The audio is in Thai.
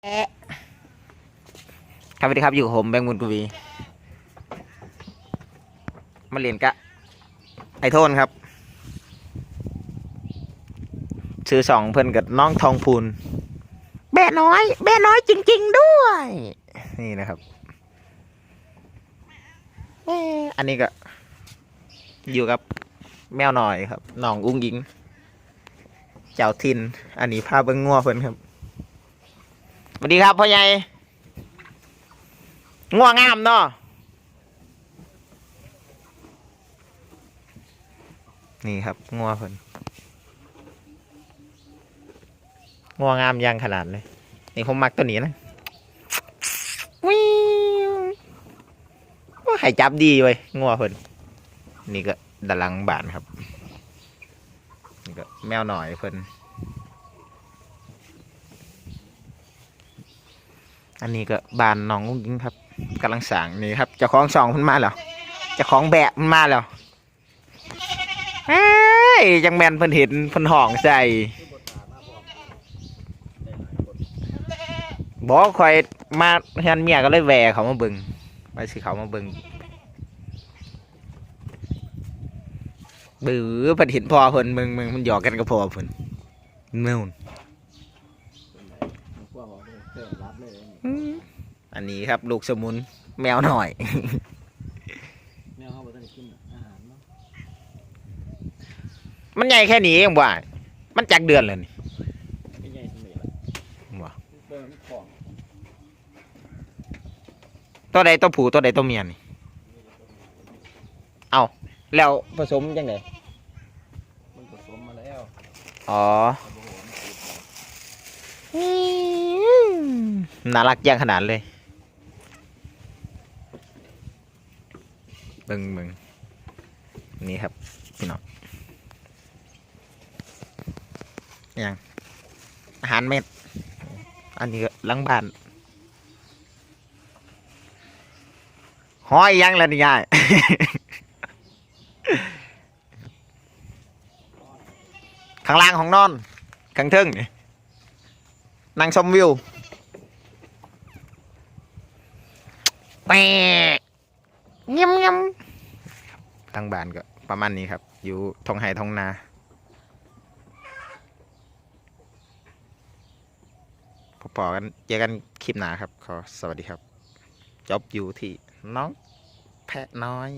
ครับสวัสดีครับอยู่กับผมแบงค์บุญกวีมาเรียนกะไอโทนครับชื่อสองเพื่อนกับน้องทองพูนแบ่น้อย แบ่น้อยจริง ๆ ด้วย นี่นะครับเอ๊ะอันนี้ก็ อยู่กับแมวหน่อยครับน้องอุ้งยิง เจ้าทิน อันนี้ภาพเบิ้งงัวเพิ่นครับ สวัสดีครับพ่อใหญ่งัวงามเนาะนี่ครับงัวเพิ่นงัวงามยังขนาดเลย นี่ผมมักตัวนี้นะวิวว่าไข่จับดีเว้ยงัวเพิ่นนี่ก็ดลังบานครับ นี่ก็แมวหน่อยเพิ่น อันนี้ก็บานน้องกุ้งยิงครับกำลังสั่งนี่ครับเจ้าของสองมันมาแล้วเจ้าของแบะมันมาแล้วเฮ้ยจังแมนเพิ่นเห็นเพิ่นห้องใส่บอกคอยมาเฮือนเมียก็เลยแหวเขามาเบิงไปสิเขามาเบิงบือเพิ่นเห็นพ่อเพิ่นมึงมึงมันหยอกกันกับพ่อเพิ่นนู่น เราเติมรับเลยอันนี้ครับลูกสมุนแมวหน่อย แมวเขาบอกจะกินอาหารเนาะมันใหญ่แค่นี้เองบ่ามันจักเดือนเลยนี่ไม่ใหญ่สมัยละบ่าเติมของตัวใดตัวผู้ตัวใดตัวเมียนี่เอาแล้วผสมยังไงมันผสมมาแล้ว อ๋อโอ้โห น่ารักยังขนาดเลยเบิ่งเบิ่งนี่ครับ พี่น้องยังอาหารเม็ด อันนี้ก็หลังบ้านห้อยยังแล้วนี่ยายข้างล่างของนอนข้างเทึ่งนี่นั่งชมวิว แปะเงียบเงียบทางบ้านก็ประมาณนี้ครับ อยู่ทองไห้ทองนาพอๆกันเจอกันคลิปหนาครับ ขอสวัสดีครับ จบอยู่ที่น้องแพะน้อย